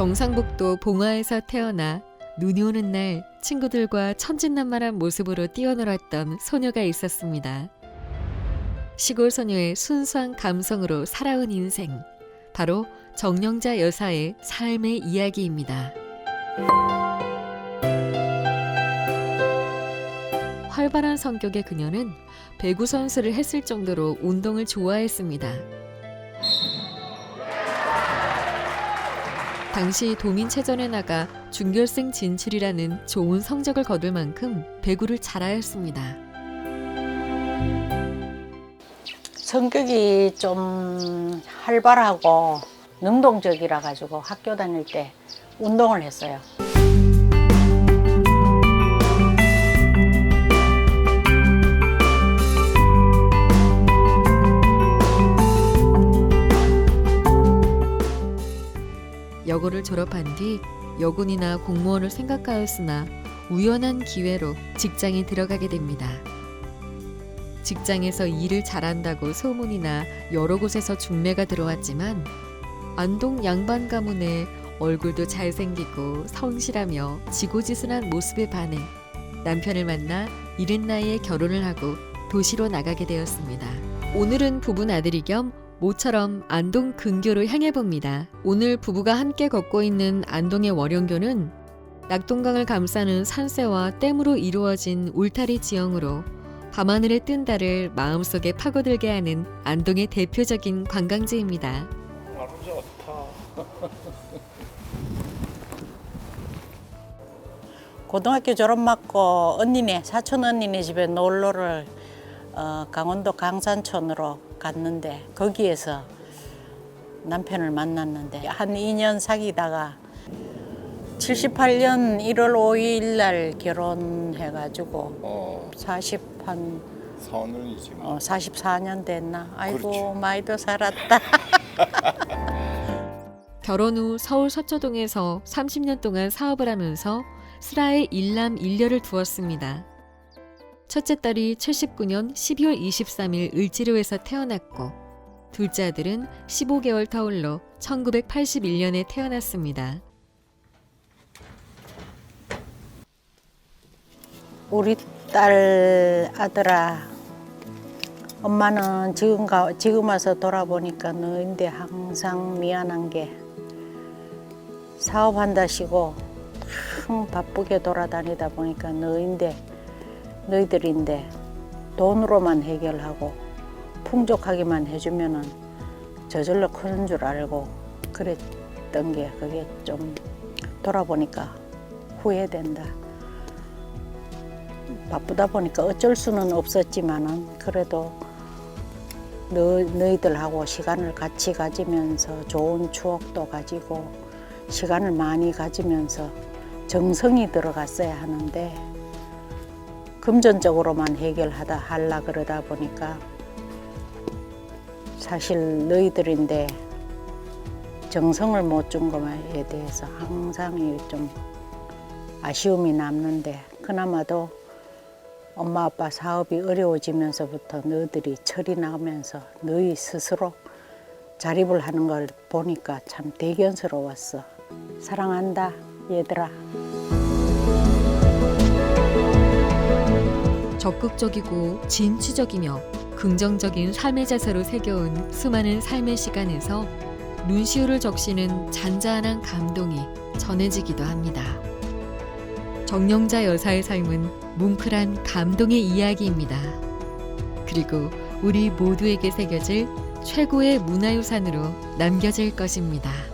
경상북도 봉화에서 태어나 눈이 오는 날 친구들과 천진난만한 모습으로 뛰어놀았던 소녀가 있었습니다. 시골 소녀의 순수한 감성으로 살아온 인생. 바로 정영자 여사의 삶의 이야기입니다. 활발한 성격의 그녀는 배구 선수를 했을 정도로 운동을 좋아했습니다. 당시 도민체전에 나가 준결승 진출이라는 좋은 성적을 거둘 만큼 배구를 잘하였습니다. 성격이 좀 활발하고 능동적이라 가지고 학교 다닐 때 운동을 했어요. 여고를 졸업한 뒤 여군이나 공무원을 생각하였으나 우연한 기회로 직장에 들어가게 됩니다. 직장에서 일을 잘한다고 소문이나 여러 곳에서 중매가 들어왔지만 안동 양반 가문의 얼굴도 잘생기고 성실하며 지고지순한 모습에 반해 남편을 만나 이른 나이에 결혼을 하고 도시로 나가게 되었습니다. 오늘은 부부 아들이 겸 모처럼 안동 근교로 향해 봅니다. 오늘 부부가 함께 걷고 있는 안동의 월영교는 낙동강을 감싸는 산세와 댐으로 이루어진 울타리 지형으로 밤하늘의 뜬 달을 마음속에 파고들게 하는 안동의 대표적인 관광지입니다. 고등학교 졸업 맞고 언니네 사촌 언니네 집에 놀러를 어, 강원도 강산촌으로 갔는데 거기에서 남편을 만났는데 한 2년 사귀다가 78년 1월 5일 날 결혼해가지고 어, 40한 서른이지 뭐. 어, 44년 됐나? 아이고 그렇죠. 많이도 살았다. 결혼 후 서울 서초동에서 30년 동안 사업을 하면서 슬하에 일남 일녀를 두었습니다. 첫째 딸이 79년 12월 23일 을지로에서 태어났고 둘째 아들은 15개월 터울로 1981년에 태어났습니다. 우리 딸 아들아 엄마는 지금 가 지금 와서 돌아보니까 너인데 항상 미안한 게 사업한다시고 참 바쁘게 돌아다니다 보니까 너인데 너희들인데 돈으로만 해결하고 풍족하기만 해주면은 저절로 크는 줄 알고 그랬던 게 그게 좀 돌아보니까 후회된다. 바쁘다 보니까 어쩔 수는 없었지만은 그래도 너, 너희들하고 시간을 같이 가지면서 좋은 추억도 가지고 시간을 많이 가지면서 정성이 들어갔어야 하는데 금전적으로만 해결하다 할라 그러다 보니까 사실 너희들인데 정성을 못 준 것에 대해서 항상 좀 아쉬움이 남는데 그나마도 엄마 아빠 사업이 어려워지면서부터 너희들이 철이 나면서 너희 스스로 자립을 하는 걸 보니까 참 대견스러웠어. 사랑한다, 얘들아. 적극적이고 진취적이며 긍정적인 삶의 자세로 새겨온 수많은 삶의 시간에서 눈시울을 적시는 잔잔한 감동이 전해지기도 합니다. 정영자 여사의 삶은 뭉클한 감동의 이야기입니다. 그리고 우리 모두에게 새겨질 최고의 문화유산으로 남겨질 것입니다.